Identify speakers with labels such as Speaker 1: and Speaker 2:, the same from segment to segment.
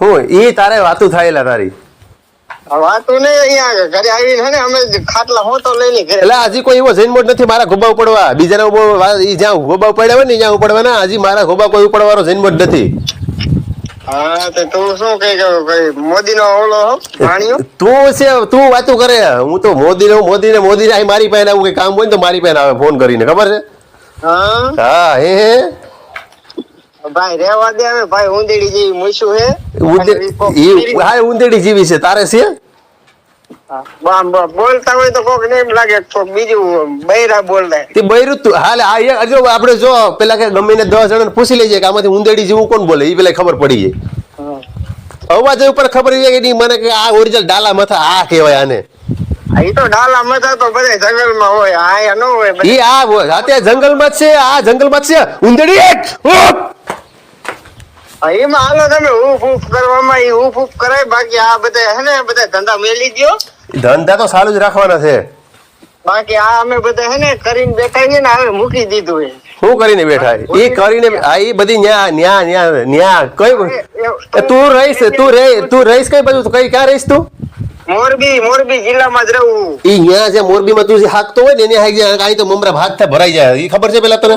Speaker 1: હું એ તારે વાતું થાયેલા તારી.
Speaker 2: વાતું નહીં અહીંયા ઘરે આવીને હે ને અમે ખાટલા હોતો લઈ ઘરે.
Speaker 1: એટલે હજી કોઈ એવો જૈન મોડ નથી મારા ગોબા ઉપડવા. બીજાના વા- જ્યાં ગોબા પડ્યા હોય ને ત્યાં ઉપડવાના. હજી મારા ગોબા કોઈ ઉપડવાનો જૈન મોડ નથી.
Speaker 2: હા તો તું શું કઈ કઈ મોદીનો ઓલો હો
Speaker 1: તું છે તું વાતું કરે. હું તો મોદી ને મોદી ને મોદી મારી પાસે આવું કઈ કામ હોય ને તો મારી પાસે આવે ફોન કરીને. ખબર છે?
Speaker 2: હા.
Speaker 1: હા હે હે.
Speaker 2: ભાઈ રેવા દે હવે. ભાઈ ઉંદેડી જેવી મૂછું હે
Speaker 1: ઉંદે-
Speaker 2: અને ઈ કોક
Speaker 1: ઈ
Speaker 2: ફીરી-
Speaker 1: હા ઉંદેડી જીવી છે. તારે છે?
Speaker 2: હા, બા- બા- બોલતા હોય તો કોક એમ લાગે કોક બીજું બૈરા બોલતા
Speaker 1: તે બૈરું તું. હાલે આ જો આપણે જો પેલા કે ગમે ને દસ જણાને પૂછી લેજે કે આમાંથી ઉંદેડી જેવું કોણ બોલે? એ પેલા ખબર પડી જાય. અવાજ ઉપર ખબર કે નહીં મને કે આ ઓરિજિનલ ડાલા મથા આ કહેવાય આને.
Speaker 2: ઈ તો ડાલા મથા તો બધા જંગલમાં હોય. આ ન હોય.
Speaker 1: ઈ આ તે જંગલમાં છે આ જંગલમાં જ છે. ઉંદેડી!
Speaker 2: એમાં હાલો તમે ઊફ ઊફ કરવામાં ઊફ ઊફ કરાય બાકી આ બધા હે ને બધા ધંધા મેલી
Speaker 1: ધંધા તો સારું જ રાખવાના છે.
Speaker 2: બાકી આ અમે બધા હે ને કરીને બેઠા ને હવે મૂકી દીધું
Speaker 1: શું કરીને બેઠા? એ કરીને આ ઈ બધી ન્યા ન્યા ન્યા ન્યા કઈ તું રહીશ તું રે તું રહીશ કઈ બાજુ કઈ ક્યાં રહીશ તું?
Speaker 2: મોરબી મોરબી જિલ્લામાં જ રહું.
Speaker 1: ઈ ન્યા જે મોરબીમાં તું જે હાકતો હોય ને એને હાક જાય અહીં તો મમરા ભાત થાય ભરાઈ જાય. એ ખબર છે પેલા તને?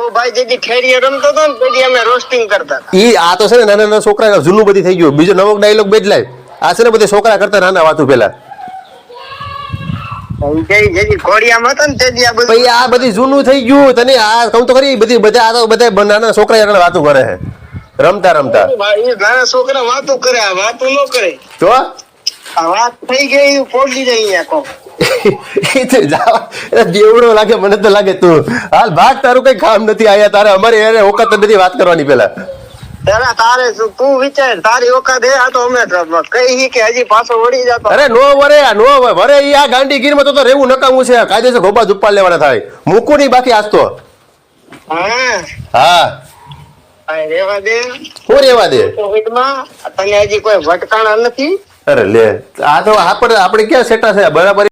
Speaker 2: તો ભાઈ જેથી ઠેરીએ રમતો હતો ને તેથી અમે રોસ્ટિંગ કરતા હતા.
Speaker 1: ઈ આ તો છે ને નાના નાના છોકરા જૂનું બધી થઈ ગયું. બીજો નવો ડાયલોગ બદલાય. આ છે ને બધા છોકરા કરતા નાના વાતું પેલા
Speaker 2: આ બધું
Speaker 1: જૂનું થઈ ગયું. તને આ કહું તો ખરી બધી બધા આ તો બધા નાના છોકરા આગળ વાતું કરે છે. રમતા રમતા.
Speaker 2: નાના છોકરા વાતો કરે વાતો ન કરે.
Speaker 1: તો
Speaker 2: વાત થઈ ગઈ ફોડી દે અહીંયા
Speaker 1: એ તો જાવા એ લાગે મને તો લાગે તું. હાલ ભાગ તારું કઈ કામ નથી આયા તારે અમારે એને ઓકાત નથી વાત કરવાની પેલા
Speaker 2: તારે તું વિચાર તારી ઓકાત હે આ તો અમે કઈ કે હજી પાછો વળી જતો.
Speaker 1: અરે નો વરે આ નો વરે. ઈ આ ગાંડી ગીરમાં તો તો રહેવું નકામું છે કાયદેસર ગોબા ઉપાડ લેવાના થાય. મૂકું નહીં બાકી આજ તો.
Speaker 2: હા. રેવા દે.
Speaker 1: હું રેવા દે?
Speaker 2: તને હજી કોઈ ભટકાણા નથી?
Speaker 1: અરે લે આ તો આપણે આપણે ક્યાં સેટા છે બરાબર